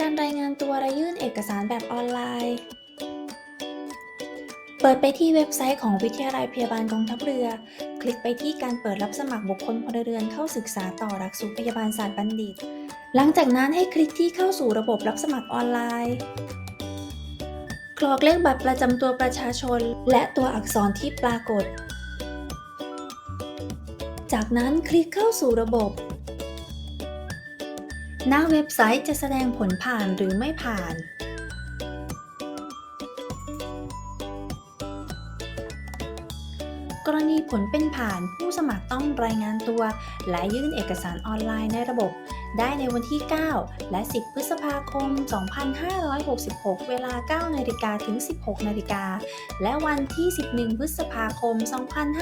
การรายงานตัวและยื่นเอกสารแบบออนไลน์ เปิดไปที่เว็บไซต์ของวิทยาลัยพยาบาลกองทัพเรือ คลิกไปที่การเปิดรับสมัครบุคคลพลเรือนเข้าศึกษาต่อหลักสูตรพยาบาลศาสตร์บัณฑิต หลังจากนั้นให้คลิกที่เข้าสู่ระบบรับสมัครออนไลน์กรอกเลขบัตรประจำตัวประชาชน และตัวอักษรที่ปรากฏ จากนั้นคลิกเข้าสู่ระบบ หน้าเว็บไซต์จะแสดงผลผ่านหรือไม่ผ่าน กรณีผลเป็นผ่านผู้สมัครต้องรายงานตัว และยื่นเอกสารออนไลน์ในระบบ ได้ในวันที่ 9 และ 10 พฤษภาคม 2566 เวลา 9นาฬิกาถึง 16นาฬิกา และวันที่ 11 พฤษภาคม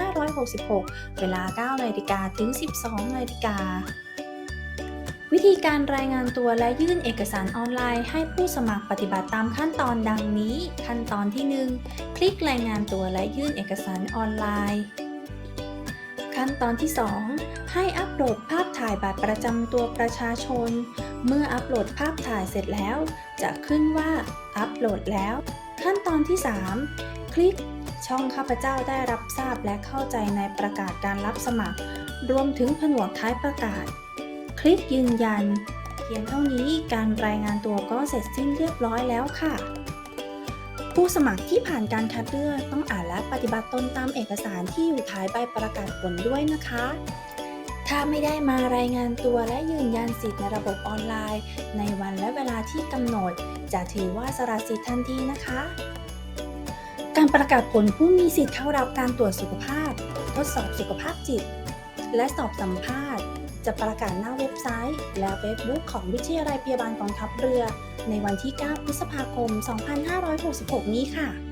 2566 เวลา 9นาฬิกาถึง 12นาฬิกา วิธีการรายงานตัวและยื่นเอกสารออนไลน์ให้ผู้สมัครปฏิบัติตามขั้นตอนดังนี้ ขั้นตอนที่ 1 คลิกรายงานตัวและยื่นเอกสารออนไลน์ ขั้นตอนที่ 2 ให้อัปโหลดภาพถ่ายบัตรประจำตัวประชาชน เมื่ออัปโหลดภาพถ่ายเสร็จแล้ว จะขึ้นว่าอัปโหลดแล้ว ขั้นตอนที่ 3 คลิกช่องข้าพเจ้าได้รับทราบและเข้าใจในประกาศการรับสมัคร รวมถึงผนวกท้ายประกาศ คลิกยืนยัน เพียงเท่านี้การรายงานตัวก็เสร็จสิ้นเรียบร้อยแล้วค่ะผู้สมัครที่ผ่านการคัดเลือกต้องอ่านและปฏิบัติตนตามเอกสารที่อยู่ท้ายใบประกาศผลด้วยนะคะ ถ้าไม่ได้มารายงานตัวและยืนยันสิทธิ์ในระบบออนไลน์ ในวันและเวลาที่กำหนด จะถือว่าสละสิทธิ์ทันทีนะคะ การประกาศผลผู้มีสิทธิ์เข้ารับการตรวจสุขภาพ ทดสอบสุขภาพจิต และสอบสัมภาษณ์ จะประกาศหน้าเว็บไซต์ และเฟซบุ๊กของวิทยาลัยพยาบาลกองทัพเรือ ในวันที่ 9 พฤษภาคม 2566 นี้ค่ะ